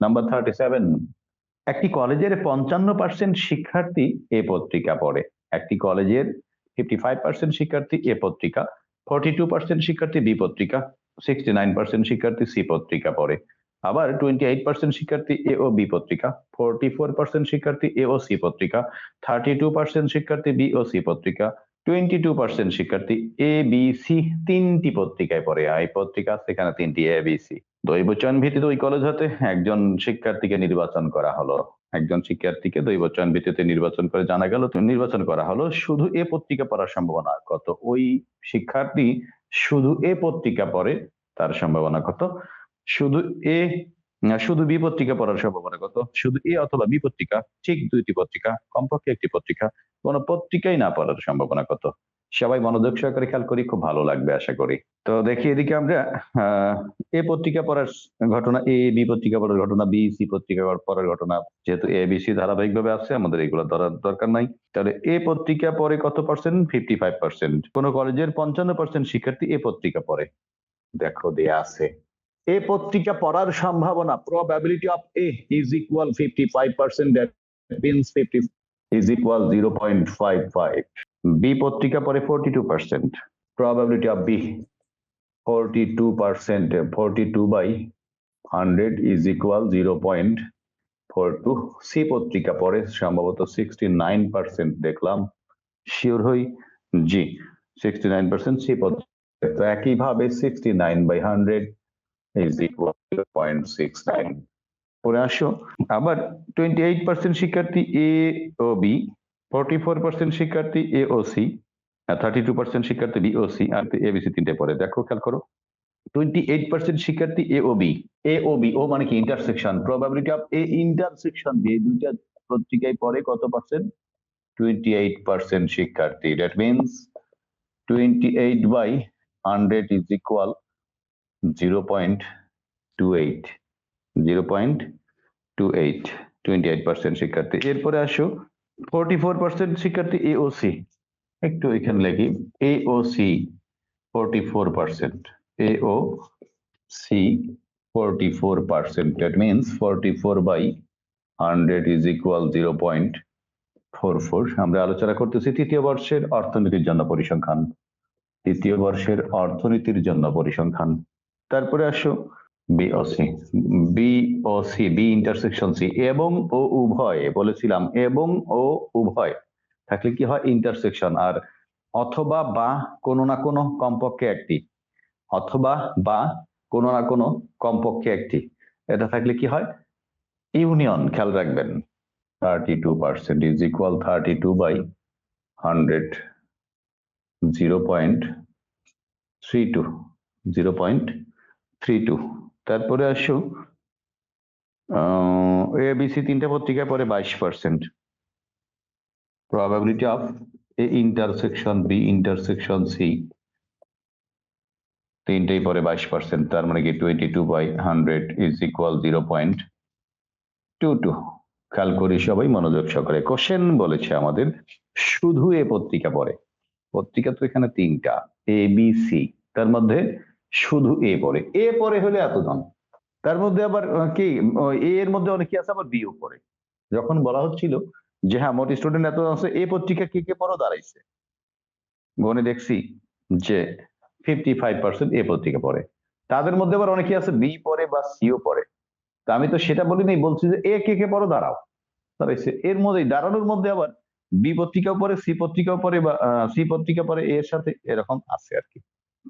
Number thirty seven একটি কলেজের পঞ্চান্ন পার্সেন্ট শিক্ষার্থী এ পত্রিকা পড়ে। একটি কলেজের ফিফটি ফাইভ পার্সেন্ট শিক্ষার্থী এ পত্রিকা ফর্টি টু পার্সেন্ট শিক্ষার্থী বি পত্রিকা সিক্সটি নাইন পার্সেন্ট শিক্ষার্থী সি পত্রিকা পড়ে। আবার টোয়েন্টি এইট পার্সেন্ট শিক্ষার্থী এ ও বি পত্রিকা ফোরটি ফোর পার্সেন্ট শিক্ষার্থী এ ও সি পত্রিকা থার্টি টু পার্সেন্ট শিক্ষার্থী বি ও সি পত্রিকা টোয়েন্টি টু পার্সেন্ট শিক্ষার্থী এ বি সি তিনটি পত্রিকায় পড়ে। আই পত্রিকা, সেখানে তিনটি এ বি সি। দৈব চয়ন ভিত্তিতে ওই কলেজ হতে। একজন শিক্ষার্থীকে নির্বাচন করা হলো। একজন শিক্ষার্থীকে দৈব চয়ন ভিত্তিতে নির্বাচন করে জানা গেল নির্বাচন করা হলো। শুধু এ পত্রিকা পড়ার সম্ভাবনা কত? ওই শিক্ষার্থী শুধু এ পত্রিকা পড়ে, তার সম্ভাবনা কত? শুধু এ শুধু বি পত্রিকা পড়ার সম্ভাবনা কত? শুধু এ অথবা বি পত্রিকা, ঠিক দুইটি পত্রিকা, কমপক্ষে একটি পত্রিকা, কোন পত্রিকাই না পড়ার সম্ভাবনা কত? সবাই মনোযোগ সহকারে খেয়াল করি, খুব ভালো লাগবে আশা করি। তো দেখি এদিকে আমরা এ পত্রিকা পড়ার ঘটনা, এ, বি পত্রিকা পড়ার ঘটনা, বি, সি পত্রিকা পড়ার ঘটনা, যেহেতু এ, বি, সি ধারাবাহিক ভাবে আছে আমাদের এগুলো ধরার দরকার নাই। তাহলে এ পত্রিকা পড়ে কত পার্সেন্ট ফিফটি ফাইভ পার্সেন্ট কোন কলেজের পঞ্চান্ন পার্সেন্ট শিক্ষার্থী এ পত্রিকা পড়ে। দেখো, দেয়া আছে। এ পত্রিকা পড়ার সম্ভাবনা probability of A is equal fifty five percent that means fifty is equal zero point five five B পত্রিকা পরে forty two percent probability of B forty two percent forty two by hundred is equal zero point four two C পত্রিকা পরে সম্ভবত sixty nine percent দেখলাম sure হই জি sixty nine percent C পত্রিকা, তো একইভাবে sixty nine by hundred is equal zero point six nine পরে আসো, আবার টোয়েন্টি এইট পার্সেন্ট শিক্ষার্থী এ ও বি ফোরটি ফোর পার্সেন্ট শিক্ষার্থী এ ও সি থার্টি টু পার্সেন্ট শিক্ষার্থী বি ও সি আর এ বি সি তিনটে পরে দেখো, খেয়াল করো টোয়েন্টি এইট পার্সেন্ট শিক্ষার্থী এ ও বি এ ও বি ও মানে কি? Intersection probability of A intersection দিয়ে দুইটা পত্রিকায় পরে কত পার্সেন্ট টোয়েন্টি এইট পার্সেন্ট শিক্ষার্থী। That means twenty eight by hundred is equal zero point two eight zero point two eight twenty eight percent শিক্ষার্থী। এরপরে আসো ফোরটি ফোর পার্সেন্ট শিক্ষার্থী এওসি একটু এখানে লিখি। এওসি ফোরটি ফোর পার্সেন্ট এও C forty four percent that means forty four by hundred is equal zero point four four আমরা আলোচনা করতেছি তৃতীয় বর্ষের অর্থনীতির জন্য পরিসংখ্যান। তৃতীয় বর্ষের অর্থনীতির জন্য পরিসংখ্যান। তারপরে আসো। বিওসি বিওসি বি ইন্টারসেকশন সি এবং ও উভয়, বলেছিলাম, এবং ও উভয়। থাকলে কি হয়? ইন্টারসেকশন আর অথবা বা কোনো না কোনো কমপক্ষে একটি। অথবা বা কোনো না কোনো কমপক্ষে একটি। এটা থাকলে কি হয়? ইউনিয়ন খেয়াল রাখবেন। Thirty two percent is equal thirty two by hundred zero point three two zero point three two তারপরে আসো। এবিসি তিনটা পত্রিকায় পরে বাইশ percent probability of A intersection B intersection C তিনটেই পরে বাইশ পার্সেন্ট তার মানে কি twenty two by hundred is equal zero point two two খেয়াল করি সবাই, মনোযোগ সহকারে। কোশ্চেন বলেছে আমাদের, শুধু এ পত্রিকা পড়ে পত্রিকা তো এখানে তিনটা এ বি সি তার মধ্যে শুধু এ পরে। এ পরে হলে এতজন তার মধ্যে আবার কি এর মধ্যে অনেকে আছে? আবার বিও পড়ে যখন বলা হচ্ছিল যে হ্যাঁ মোট স্টুডেন্ট এত আছে, এ পত্রিকা কে কে পড়ো? দাঁড়াইছে। গনে দেখছি যে ফিফটি ফাইভ পার্সেন্ট এ পত্রিকা পড়ে। তাদের মধ্যে আবার অনেকে আছে? বি পড়ে বা সিও পড়ে। তা আমি তো সেটা বলিনি, বলছি যে, এ কে কে পড়ো? দাঁড়াও। দাঁড়াইছে। এর মধ্যে, দাঁড়ানোর মধ্যে আবার বি পত্রিকাও পড়ে, সি পত্রিকাও পড়ে বা সি পত্রিকা পড়ে, এর সাথে এরকম আছে আর কি।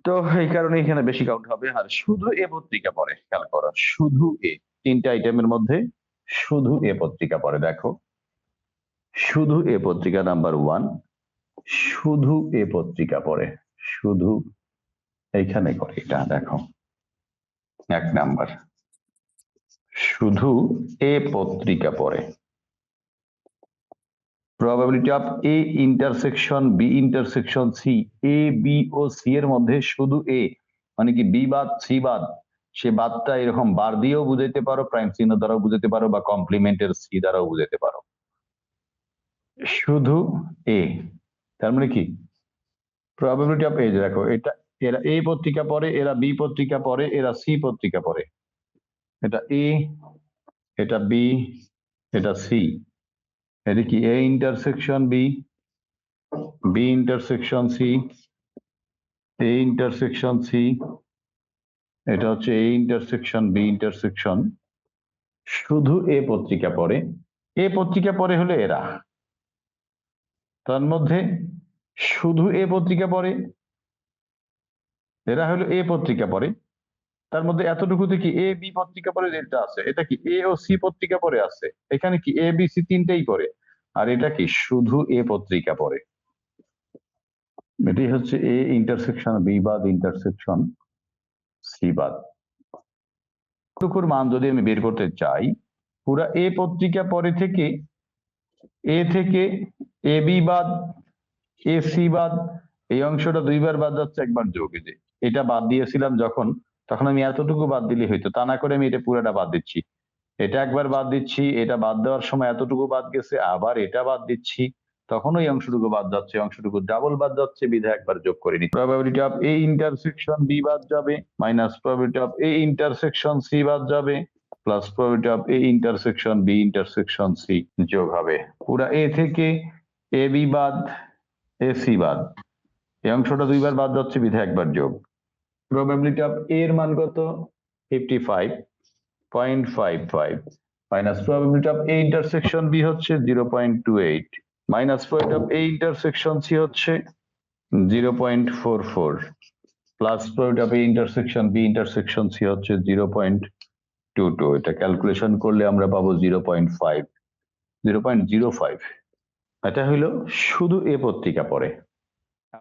তো এই কারণে এখানে বেশি কাউন্ট হবে। আর শুধু এ পত্রিকা পড়ে, খেয়াল করো, শুধু এ। তিনটা আইটেমের মধ্যে শুধু এ পত্রিকা পড়ে, দেখো। শুধু এ পত্রিকা নাম্বার ওয়ান শুধু এ পত্রিকা পড়ে, শুধু এইখানে করে এটা, দেখো। এক নাম্বার শুধু এ পত্রিকা পড়ে। Probability of A intersection B intersection C A B O C এর মধ্যে শুধু এ মানে কি বি বাদ সি বাদ, সে বাদটা এরকম বার দিয়েও বুঝাইতে পারো প্রাইম চিহ্ন দ্বারাও বুঝাতে পারো বা কমপ্লিমেন্টের সি দ্বারাও বুঝাতে পারো। শুধু এ তার মানে কি? প্রবাবিলিটি অফ এজ দেখো, এটা এরা এ পত্রিকা পড়ে, এরা বি পত্রিকা পড়ে, এরা সি পত্রিকা পড়ে। এটা এ এটা বি এটা সি এটা কি A intersection B B intersection C A intersection C এটা হচ্ছে এ ইন্টারসেকশন বি ইন্টারসেকশন শুধু এ পত্রিকা পড়ে। এ পত্রিকা পড়ে হলো এরা। তার মধ্যে শুধু এ পত্রিকা পড়ে। এরা হলো এ পত্রিকা পড়ে। তার মধ্যে এতটুকুতে কি এ বি পত্রিকা পরে যেটা আছে? এটা কি এ ও সি পত্রিকা পরে আছে? এখানে কি এ বি সি তিনটেই পড়ে? আর এটা কি শুধু এ পত্রিকা পরে এটি হচ্ছে এ ইন্টারসেকশন বি বাদ ইন্টারসেকশন সি বাদ। টুকুর মান যদি আমি বের করতে চাই, পুরা এ পত্রিকা পরে থেকে এ থেকে এ বি বাদ এ সি বাদ, এই অংশটা দুইবার বাদ যাচ্ছে, একবার যোগ এটা বাদ দিয়েছিলাম যখন তখন আমি এতটুকু বাদ দিলে হইতো। তা না করে আমি এটা পুরোটা বাদ দিচ্ছি। এটা একবার বাদ দিচ্ছি, এটা বাদ দেওয়ার সময় এতটুকু বাদ গেছে, আবার এটা বাদ দিচ্ছি, তখন ওই অংশটুকু বাদ যাচ্ছে অংশটুকু ডাবল বাদ যাচ্ছে বিধা একবার যোগ করে নি probability of A intersection B বাদ যাবে minus probability of A intersection C বাদ যাবে plus probability of A intersection B intersection C যোগ হবে। পুরা এ থেকে এ বি বাদ এ সি বাদ। এই অংশটা দুইবার বাদ যাচ্ছে বিধা একবার যোগ। প্রবাবিলিটি অফ এ এর মান কত? Fifty five point five five minus probability of A intersection B হচ্ছে zero point two eight minus probability of A intersection C হচ্ছে zero point four four plus probability of A intersection B intersection C হচ্ছে zero point two two এটা calculation করলে আমরা পাবো zero point five zero point zero five এটা হইল শুধু A পত্রিকা পড়ে।